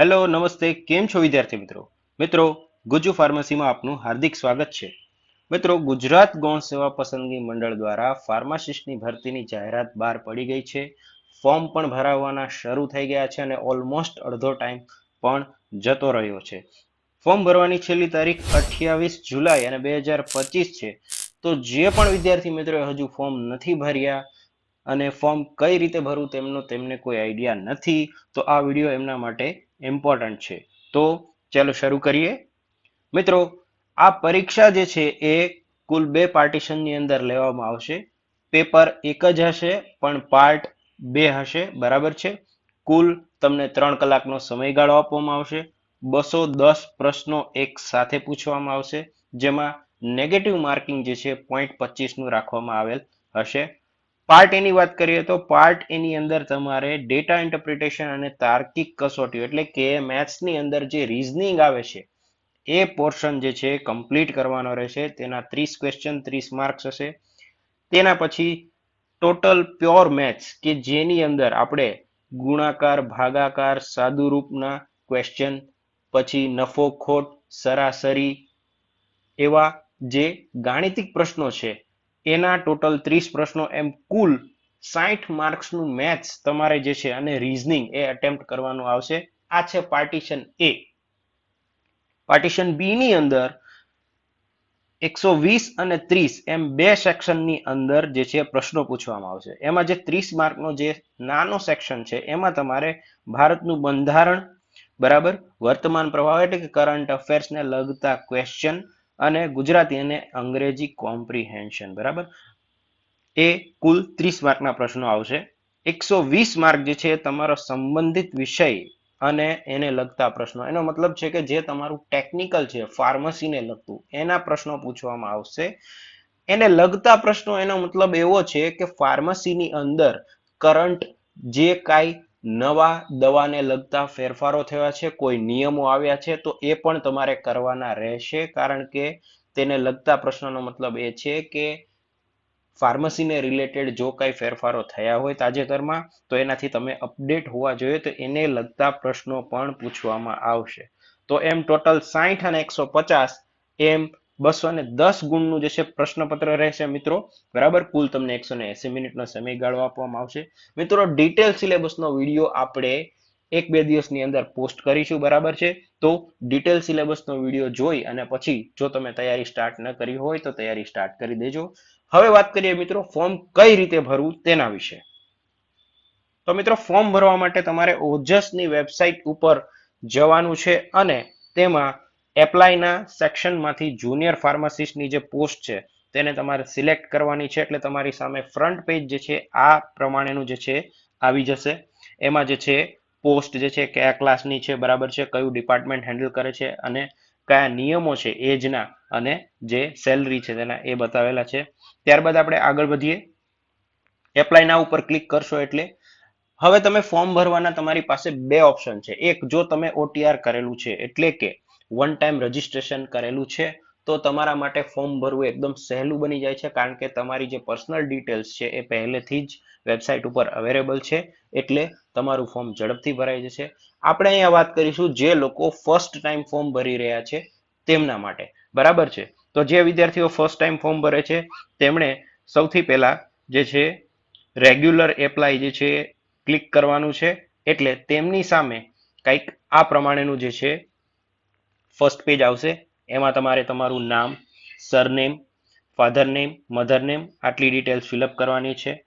Hello, નમસ્તે. કેમ છો વિદ્યાર્થી મિત્રો? મિત્રો, ગુજુ ફાર્મસીમાં આપનું હાર્દિક સ્વાગત છે. મિત્રો, ગુજરાત ગૌણ સેવા પસંદગી મંડળ દ્વારા ફાર્માસિસ્ટની ભરતીની જાહેરાત બહાર પડી ગઈ છે. ફોર્મ પણ ભરાવવાના શરૂ થઈ ગયા છે અને ઓલમોસ્ટ અડધો ટાઈમ પણ જતો રહ્યો છે. ફોર્મ ભરવાની છેલ્લી તારીખ અઠ્યાવીસ જુલાઈ અને બે હજાર પચીસ છે. તો જે પણ વિદ્યાર્થી મિત્રોએ હજુ ફોર્મ નથી ભર્યા અને ફોર્મ કઈ રીતે ભરવું તેમનો તેમને કોઈ આઈડિયા નથી, તો આ વીડિયો એમના માટે ઇમ્પોર્ટન્ટ છે. તો ચાલો શરૂ કરીએ. મિત્રો, આ પરીક્ષા જે છે એ કુલ બે પાર્ટીશનની અંદર લેવામાં આવશે. પેપર એક જ હશે, પણ પાર્ટ બે હશે. બરાબર છે? કુલ તમને ત્રણ કલાકનો સમયગાળો આપવામાં આવશે. બસો દસ પ્રશ્નો એક સાથે પૂછવામાં આવશે, જેમાં નેગેટિવ માર્કિંગ જે છે પોઈન્ટ પચીસનું રાખવામાં આવેલ હશે. પાર્ટ એની વાત કરીએ તો પાર્ટ એની અંદર તમારે ડેટા ઇન્ટરપ્રિટેશન અને તાર્કિક કસોટીઓ, એટલે કે મેથ્સની અંદર જે રીઝનિંગ આવે છે, એ પોર્શન જે છે કમ્પ્લીટ કરવાનો રહેશે. તેના ત્રીસ ક્વેશ્ચન ત્રીસ માર્ક્સ હશે. તેના પછી ટોટલ પ્યોર મેથ્સ કે જેની અંદર આપણે ગુણાકાર, ભાગાકાર, સાદુરૂપના ક્વેશ્ચન પછી નફો ખોટ, સરાસરી એવા જે ગાણિતિક પ્રશ્નો છે એના ટોટલ ત્રીસ પ્રશ્નો એમ કુલ સાઠ માર્ક્સનું મેથ્સ તમારે જે છે અને રીઝનિંગ એ અટેમ્પ્ટ કરવાનું આવશે. આ છે પાર્ટીશન એ પાર્ટીશન બી ની અંદર એકસો વીસ અને ત્રીસ એમ બે સેક્શનની અંદર જે છે પ્રશ્નો પૂછવામાં આવશે. એમાં જે ત્રીસ માર્કનો જે નાનો સેક્શન છે, એમાં તમારે ભારતનું બંધારણ, બરાબર, વર્તમાન પ્રવાહ એટલે કે કરંટ અફેર્સને લગતા ક્વેશ્ચન અને ગુજરાતી અને અંગ્રેજી કોમ્પ્રિહેન્શન બરાબર? એ કુલ ત્રીસ માર્કના પ્રશ્નો આવશે. એકસો વીસ માર્ક જે છે તમારો સંબંધિત વિષય અને એને લગતા પ્રશ્નો. એનો મતલબ છે કે જે તમારું ટેકનિકલ છે ફાર્મસીને લગતું, એના પ્રશ્નો પૂછવામાં આવશે. એને લગતા પ્રશ્નો એનો મતલબ એવો છે કે ફાર્મસીની અંદર કરંટ જે કાંઈ નવા દવાને લગતા ફેરફારો થયા છે, કોઈ નિયમો આવ્યા છે, તો એ પણ તમારે કરવાના રહેશે, કારણ કે તેને લગતા પ્રશ્નોનો મતલબ એ છે કે ફાર્મસીને રિલેટેડ જો કાંઈ ફેરફારો થયા હોય તાજેતરમાં, તો એનાથી તમે અપડેટ હોવા જોઈએ, તો એને લગતા પ્રશ્નો પણ પૂછવામાં આવશે. તો એમ ટોટલ સાહીઠ અને એકસો પચાસ એમ બસો ને દસ ગુણનું જે છે પ્રશ્નપત્ર રહેશે મિત્રો. બરાબર? કુલ તમને એકસો ને એસી મિનિટનો સમયગાળો આપવામાં આવશે. મિત્રો ડિટેલ સિલેબસનો વીડિયો આપણે એક બે દિવસની અંદર પોસ્ટ કરીશું, બરાબર છે? તો ડિટેલ સિલેબસનો વીડિયો જોઈ અને પછી જો તમે તૈયારી સ્ટાર્ટ ન કરી હોય તો તૈયારી સ્ટાર્ટ કરી દેજો. હવે વાત કરીએ મિત્રો ફોર્મ કઈ રીતે ભરવું તેના વિશે. તો મિત્રો ફોર્મ ભરવા માટે તમારે ઓજસની વેબસાઇટ ઉપર જવાનું છે અને તેમાં એપ્લાયના સેક્શનમાંથી જુનિયર ફાર્માસિસ્ટની જે પોસ્ટ છે, તેને તમારે સિલેક્ટ કરવાની છે. એટલે તમારી સામે ફ્રન્ટ પેજ જે છે, આ પ્રમાણેનું જે છે, આવી જશે. એમાં જે છે, પોસ્ટ જે છે, કયા ક્લાસની છે, બરાબર છે, કયું ડિપાર્ટમેન્ટ હેન્ડલ કરે છે અને કયા નિયમો છે, એજના અને જે સેલરી છે, તેના એ બતાવેલા છે. ત્યારબાદ આપણે આગળ વધીએ. એપ્લાયના ઉપર ક્લિક કરશો એટલે હવે તમે ફોર્મ ભરવાના તમારી પાસે બે ઓપ્શન છે. એક, જો તમે ઓટીઆર કરેલું છે, એટલે કે વન ટાઈમ રજીસ્ટ્રેશન કરેલું છે, તો તમારા માટે ફોર્મ ભરવું એકદમ સહેલું બની જાય છે, કારણ કે તમારી જે પર્સનલ ડિટેલ્સ છે એ પહેલેથી જ વેબસાઇટ ઉપર અવેલેબલ છે, એટલે તમારું ફોર્મ ઝડપથી ભરાઈ જશે. આપણે અહીંયા વાત કરીશું જે લોકો ફર્સ્ટ ટાઈમ ફોર્મ ભરી રહ્યા છે, તેમના માટે. બરાબર છે? તો જે વિદ્યાર્થીઓ ફર્સ્ટ ટાઈમ ફોર્મ ભરે છે, તેમણે સૌથી પહેલા જે છે રેગ્યુલર એપ્લાય જે છે ક્લિક કરવાનું છે, એટલે તેમની સામે કંઈક આ પ્રમાણેનું જે છે ફર્સ્ટ પેજ આવશે. એમાં તમારે તમારું નામ surname father name mother name આટલી ડિટેલ્સ ફિલઅપ કરવાની છે.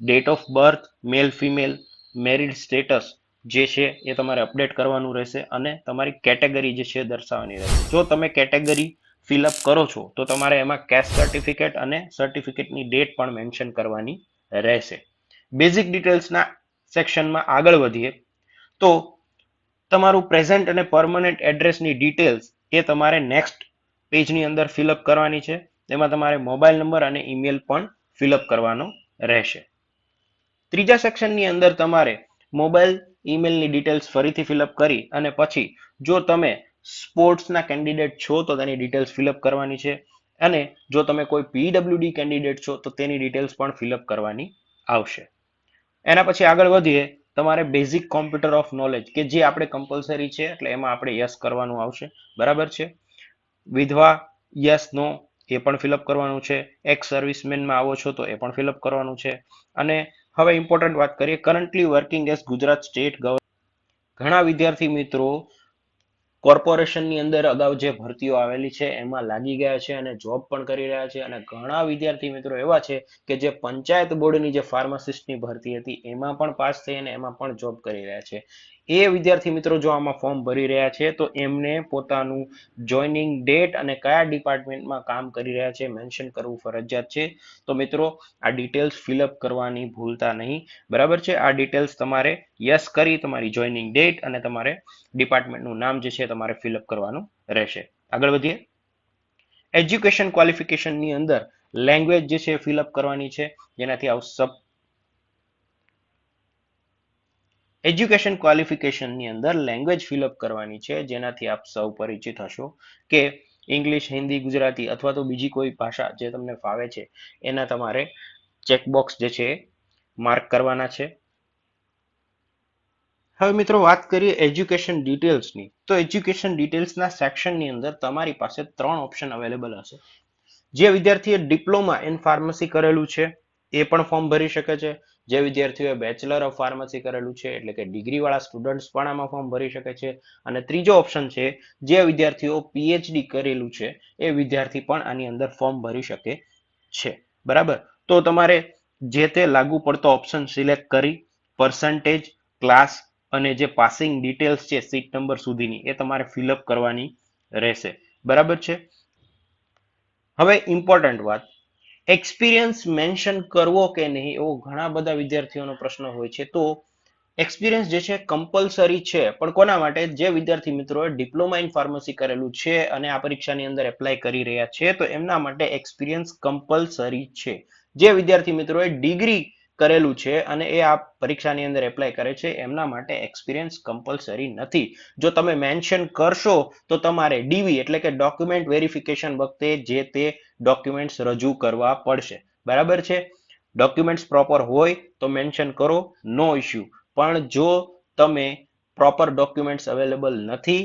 Date of birth male female married status જે છે એ તમારે અપડેટ કરવાનું રહેશે અને તમારી કેટેગરી જે છે દર્શાવવાની રહેશે. જો તમે કેટેગરી ફિલઅપ કરો છો, તો તમારે એમાં કેશ સર્ટિફિકેટ અને સર્ટિફિકેટની ડેટ પણ મેન્શન કરવાની રહેશે. બેઝિક ડિટેલ્સના સેક્શનમાં આગળ વધીએ. તો તમારું પ્રેઝન્ટ અને પરમનન્ટ એડ્રેસની ડિટેલ્સ એ તમારે નેક્સ્ટ પેજની અંદર ફિલઅપ કરવાની છે. તેમાં તમારે મોબાઈલ નંબર અને ઈમેલ પણ ફિલઅપ કરવાનો રહેશે. ત્રીજા સેક્શનની અંદર તમારે મોબાઈલ ઈમેલની ડિટેલ્સ ફરીથી ફિલઅપ કરી અને પછી જો તમે સ્પોર્ટ્સના કેન્ડિડેટ છો તો તેની ડિટેલ્સ ફિલઅપ કરવાની છે અને જો તમે કોઈ પીડબ્લ્યુડી કેન્ડિડેટ છો તો તેની ડિટેલ્સ પણ ફિલઅપ કરવાની આવશે. એના પછી આગળ વધીએ. તમારે બેઝિક કોમ્પ્યુટર ઓફ નોલેજ કે જે આપણે કમ્પલસરી છે, એટલે એમાં આપણે યસ કરવાનું આવશે. બરાબર છે? વિધવા યસ નો એ પણ ફિલઅપ કરવાનું છે. એક્સ સર્વિસમેનમાં આવો છો તો એ પણ ફિલઅપ કરવાનું છે. અને હવે ઇમ્પોર્ટન્ટ વાત કરીએ currently working as Gujarat state government ઘણા વિદ્યાર્થી મિત્રો કોર્પોરેશનની અંદર અગાઉ જે ભરતીઓ આવેલી છે, એમાં લાગી ગયા છે અને જોબ પણ કરી રહ્યા છે. અને ઘણા વિદ્યાર્થી મિત્રો એવા છે કે જે પંચાયત બોર્ડની જે ફાર્માસિસ્ટની ભરતી હતી, એમાં પણ પાસ થઈ અને એમાં પણ જોબ કરી રહ્યા છે. એ વિદ્યાર્થી મિત્રો જો આમાં ફોર્મ ભરી રહ્યા છે, તો એમને પોતાનું જોઈનિંગ ડેટ અને કયા ડિપાર્ટમેન્ટમાં કામ કરી રહ્યા છે મેન્શન કરવું ફરજિયાત છે. તો મિત્રો, આ ડિટેલ્સ ફિલઅપ કરવાની ભૂલતા નહીં. બરાબર છે? આ ડિટેલ્સ તમારે યસ કરી તમારી જોઈનિંગ ડેટ અને તમારે ડિપાર્ટમેન્ટનું નામ જે છે તમારે ફિલઅપ કરવાનું રહેશે. આગળ વધીએ. એજ્યુકેશન ક્વોલિફિકેશનની અંદર લેંગ્વેજ જે છે ફિલઅપ કરવાની છે. જેનાથી આવું સબ એજ્યુકેશન ક્વોલિફિકેશનની અંદર લેંગ્વેજ ફિલઅપ કરવાની છે. જેનાથી આપ સૌ પરિચિત હશો કે ઇંગ્લિશ હિન્દી ગુજરાતી અથવા તો બીજી કોઈ ભાષા જે તમને ફાવે છે, એના તમારે ચેકબોક્સ જે છે માર્ક કરવાના છે. હવે મિત્રો વાત કરીએ એજ્યુકેશન ડિટેલ્સની તો એજ્યુકેશન ડિટેલ્સના સેક્શનની અંદર તમારી પાસે ત્રણ ઓપ્શન અવેલેબલ હશે. જે વિદ્યાર્થીએ ડિપ્લોમા ઇન ફાર્મસી કરેલું છે, એ પણ ફોર્મ ભરી શકે છે. જે વિદ્યાર્થીઓએ બેચલર ઓફ ફાર્મસી કરેલું છે, એટલે કે ડિગ્રી વાળા સ્ટુડન્ટ્સ પણ આમાં ફોર્મ ભરી શકે છે. અને ત્રીજો ઓપ્શન છે, જે વિદ્યાર્થીઓ પીએચડી કરેલું છે, એ વિદ્યાર્થી પણ આની અંદર ફોર્મ ભરી શકે છે. બરાબર? તો તમારે જે તે લાગુ પડતો ઓપ્શન સિલેક્ટ કરી પર્સન્ટેજ ક્લાસ અને જે પાસિંગ ડિટેલ્સ છે સીટ નંબર સુધીની, એ તમારે ફિલઅપ કરવાની રહેશે. બરાબર છે? હવે ઇમ્પોર્ટન્ટ વાત. એક્સપિરિયન્સ મેન્શન કરવો કે નહીં, એવો ઘણા બધા વિદ્યાર્થીઓનો પ્રશ્ન હોય છે. તો એક્સપિરિયન્સ જે છે કમ્પલસરી છે. પણ કોના માટે? જે વિદ્યાર્થી મિત્રોએ ડિપ્લોમા ઇન ફાર્મસી કરેલું છે અને આ પરીક્ષાની અંદર એપ્લાય કરી રહ્યા છે, તો એમના માટે એક્સપિરિયન્સ કમ્પલસરી છે. જે વિદ્યાર્થી મિત્રોએ ડિગ્રી કરેલું છે અને એ આ પરીક્ષાની અંદર એપ્લાય કરે છે, એમના માટે એક્સપિરિયન્સ કમ્પલસરી નથી. જો તમે મેન્શન કરશો તો તમારે ડીવી એટલે કે ડોક્યુમેન્ટ વેરિફિકેશન વખતે જે તે ડોક્યુમેન્ટ્સ રજૂ કરવા પડશે. બરાબર છે? ડોક્યુમેન્ટ્સ પ્રોપર હોય તો મેન્શન કરો નો ઇશ્યુ પણ જો તમે પ્રોપર ડોક્યુમેન્ટ્સ અવેલેબલ નથી,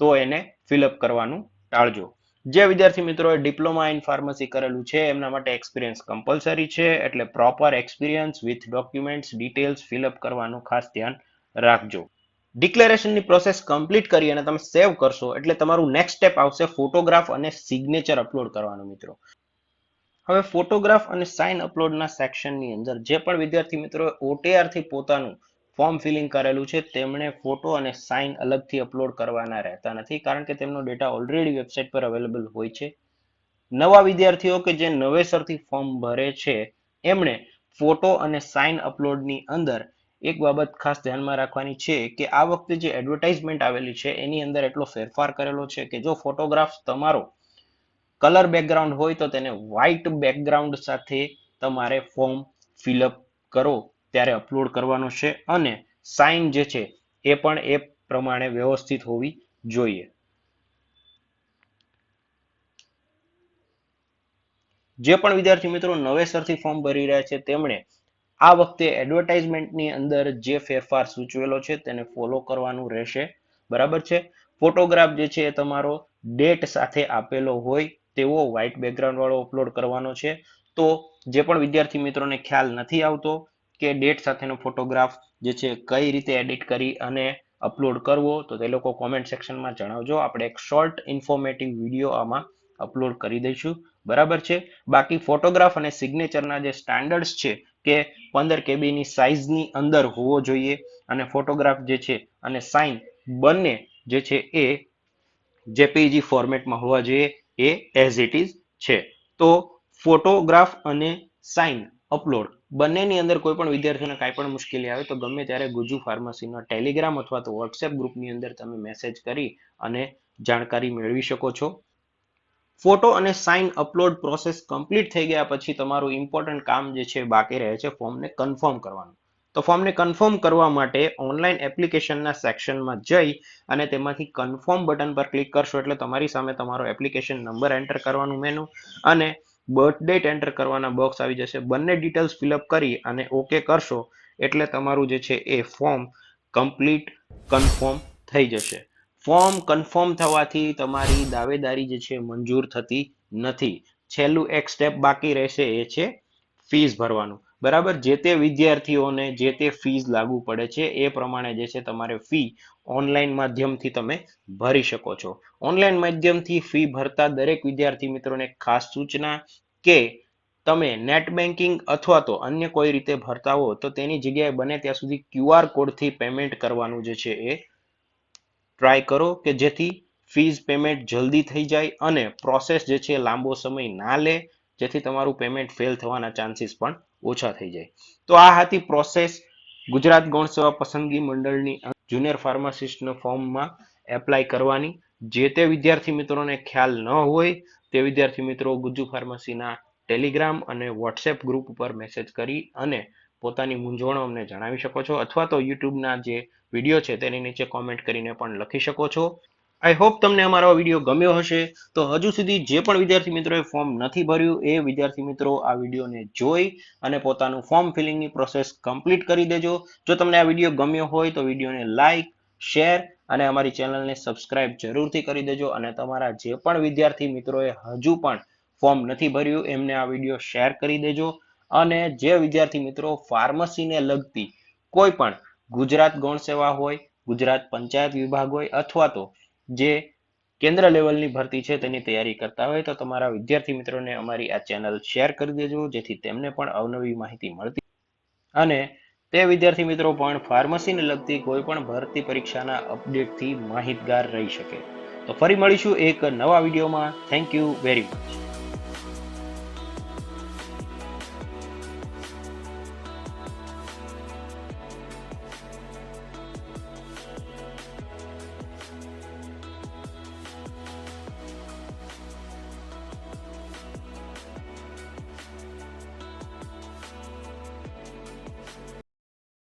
તો એને ફિલઅપ કરવાનું ટાળજો. જે વિદ્યાર્થી મિત્રોએ ડિપ્લોમા ઇન ફાર્મસી કરેલું છે, એમના માટે એક્સપિરિયન્સ કમ્પલસરી છે, એટલે proper experience with documents details fill up કરવાનું ખાસ ધ્યાન રાખજો. ડિક્લેરેશનની પ્રોસેસ કમ્પ્લીટ કરી અને તમે સેવ કરશો એટલે તમારું નેક્સ્ટ સ્ટેપ આવશે ફોટોગ્રાફ અને સિગ્નેચર અપલોડ કરવાનો, મિત્રો. હવે ફોટોગ્રાફ અને સાઇન અપલોડના સેક્શનની અંદર જે પણ વિદ્યાર્થી મિત્રો ઓટીઆરથી પોતાનું ફોર્મ ફિલિંગ કરેલું છે, તેમણે ફોટો અને સાઇન અલગથી અપલોડ કરવાના રહેતા નથી, કારણ કે તેમનો ડેટા ઓલરેડી વેબસાઇટ પર અવેલેબલ હોય છે. નવા વિદ્યાર્થીઓ કે જે નવેસરથી ફોર્મ ભરે છે, એમણે ફોટો અને સાઇન અપલોડની અંદર એક બાબત ખાસ ધ્યાનમાં રાખવાની છે કે આ વખતે જે એડવર્ટાઇઝમેન્ટ આવેલી છે, એની અંદર એટલો ફેરફાર કરેલો છે કે જો ફોટોગ્રાફ તમારો કલર બેકગ્રાઉન્ડ હોય તો તેને વ્હાઇટ બેકગ્રાઉન્ડ સાથે તમારે ફોર્મ ફિલઅપ કરો, ત્યારે અપલોડ કરવાનો છે અને સાઇન જે છે, એ પણ એ પ્રમાણે વ્યવસ્થિત હોવી જોઈએ. જે પણ વિદ્યાર્થી મિત્રો નવેસરથી ફોર્મ ભરી રહ્યા છે, તેમણે આ વખતે એડવર્ટાઇઝમેન્ટની અંદર જે ફેરફાર સૂચવેલો છે તેને ફોલો કરવાનું રહેશે. બરાબર છે? ફોટોગ્રાફ જે છે એ તમારો ડેટ સાથે આપેલો હોય તેવો વ્હાઇટ બેકગ્રાઉન્ડ વાળો અપલોડ કરવાનો છે. તો જે પણ વિદ્યાર્થી મિત્રોને ખ્યાલ નથી આવતો કે ડેટ સાથેનો ફોટોગ્રાફ જે છે કઈ રીતે એડિટ કરી અને અપલોડ કરવો, તો તે લોકો કોમેન્ટ સેક્શનમાં જણાવજો. આપણે એક શોર્ટ ઇન્ફોર્મેટિવ વીડિયો આમાં અપલોડ કરી દઈશું. બરાબર છે? બાકી ફોટોગ્રાફ અને સિગ્નેચરના જે સ્ટાન્ડર્ડ્સ છે કે પંદર કેબીની સાઇઝની અંદર હોવો જોઈએ અને ફોટોગ્રાફ જે છે અને સાઇન બંને જે છે એ જેપીજી ફોર્મેટમાં હોવા જોઈએ, એ એઝ ઇટ ઇઝ છે. તો ફોટોગ્રાફ અને સાઇન અપલોડ બંનેની અંદર કોઈ પણ વિદ્યાર્થીઓને કાંઈ પણ મુશ્કેલી આવે તો ગમે ત્યારે ગુજુ ફાર્મસીના ટેલિગ્રામ અથવા તો વોટ્સએપ ગ્રુપની અંદર તમે મેસેજ કરી અને જાણકારી મેળવી શકો છો. ફોટો અને સાઇન અપલોડ પ્રોસેસ કમ્પ્લીટ થઈ ગયા પછી તમારું ઇમ્પોર્ટન્ટ કામ જે છે બાકી રહે છે ફોર્મને કન્ફર્મ કરવાનું. તો ફોર્મને કન્ફર્મ કરવા માટે ઓનલાઈન એપ્લિકેશનના સેક્શનમાં જઈ અને તેમાંથી કન્ફર્મ બટન પર ક્લિક કરશો એટલે તમારી સામે તમારો એપ્લિકેશન નંબર એન્ટર કરવાનું મેનુ અને બર્થ ડેટ એન્ટર કરવાના બોક્સ આવી જશે. બંને ડિટેલ્સ ફિલઅપ કરી અને ઓકે કરશો એટલે તમારું જે છે એ ફોર્મ કમ્પ્લીટ કન્ફર્મ થઈ જશે. ફોર્મ કન્ફર્મ થવાથી તમારી દાવેદારી જે છે મંજૂર થતી નથી. છેલ્લું એક સ્ટેપ બાકી રહેશે એ છે ફીસ ભરવાનું. બરાબર? જે તે વિદ્યાર્થીઓને જે તે ફીસ લાગુ પડે છે એ પ્રમાણે જે છે તમારે ફી ઓનલાઈન માધ્યમથી તમે ભરી શકો છો. ઓનલાઈન માધ્યમથી ફી ભરતા દરેક વિદ્યાર્થી મિત્રોને ખાસ સૂચના કે તમે નેટ બેન્કિંગ અથવા તો અન્ય કોઈ રીતે ભરતા હો તો તેની જગ્યાએ બને ત્યાં સુધી ક્યુઆર કોડથી પેમેન્ટ કરવાનું જે છે એ ટ્રાય કરો કે જેથી ફીઝ પેમેન્ટ જલ્દી થઈ જાય અને પ્રોસેસ જે છે લાંબો સમય ના લે, જેથી તમારું પેમેન્ટ ફેલ થવાના ચાન્સીસ પણ ઓછા થઈ જાય. તો આ હતી પ્રોસેસ ગુજરાત ગૌણ સેવા પસંદગી મંડળની જુનિયર ફાર્માસિસ્ટના ફોર્મમાં એપ્લાય કરવાની. જે તે વિદ્યાર્થી મિત્રોને ખ્યાલ ન હોય તે વિદ્યાર્થી મિત્રો ગુજ્જુ ફાર્મસીના ટેલિગ્રામ અને વોટ્સએપ ગ્રુપ ઉપર મેસેજ કરી અને પોતાની મૂંઝવણો અમને જણાવી શકો છો. અથવા તો યુટ્યુબના જે વીડિયો છે તેની નીચે કોમેન્ટ કરીને પણ લખી શકો છો. આઈ હોપ તમને અમારો વીડિયો ગમ્યો હશે. તો હજુ સુધી જે પણ વિદ્યાર્થી મિત્રોએ ફોર્મ નથી ભર્યું, એ વિદ્યાર્થી મિત્રો આ વિડીયોને જોઈ અને પોતાનું ફોર્મ ફિલિંગની પ્રોસેસ કમ્પ્લીટ કરી દેજો. જો તમને આ વીડિયો ગમ્યો હોય તો વિડીયોને લાઇક શેર અને અમારી ચેનલને સબસ્ક્રાઇબ જરૂરથી કરી દેજો અને તમારા જે પણ વિદ્યાર્થી મિત્રોએ હજુ પણ ફોર્મ નથી ભર્યું, એમને આ વીડિયો શેર કરી દેજો. અને જે વિદ્યાર્થી મિત્રો ફાર્મસીને લગતી કોઈ પણ ગુજરાત ગૌણ સેવા હોય, ગુજરાત પંચાયત વિભાગ હોય અથવા તો જે કેન્દ્ર લેવલની ભરતી છે તેની તૈયારી કરતા હોય તો તમારા વિદ્યાર્થી મિત્રોને અમારી આ ચેનલ શેર કરી દેજો, જેથી તેમને પણ અવનવી માહિતી મળતી અને તે વિદ્યાર્થી મિત્રો પણ ફાર્મસીને લગતી કોઈ પણ ભરતી પરીક્ષાના અપડેટથી માહિતગાર રહી શકે. તો ફરી મળીશું એક નવા વિડીયોમાં. Thank you very much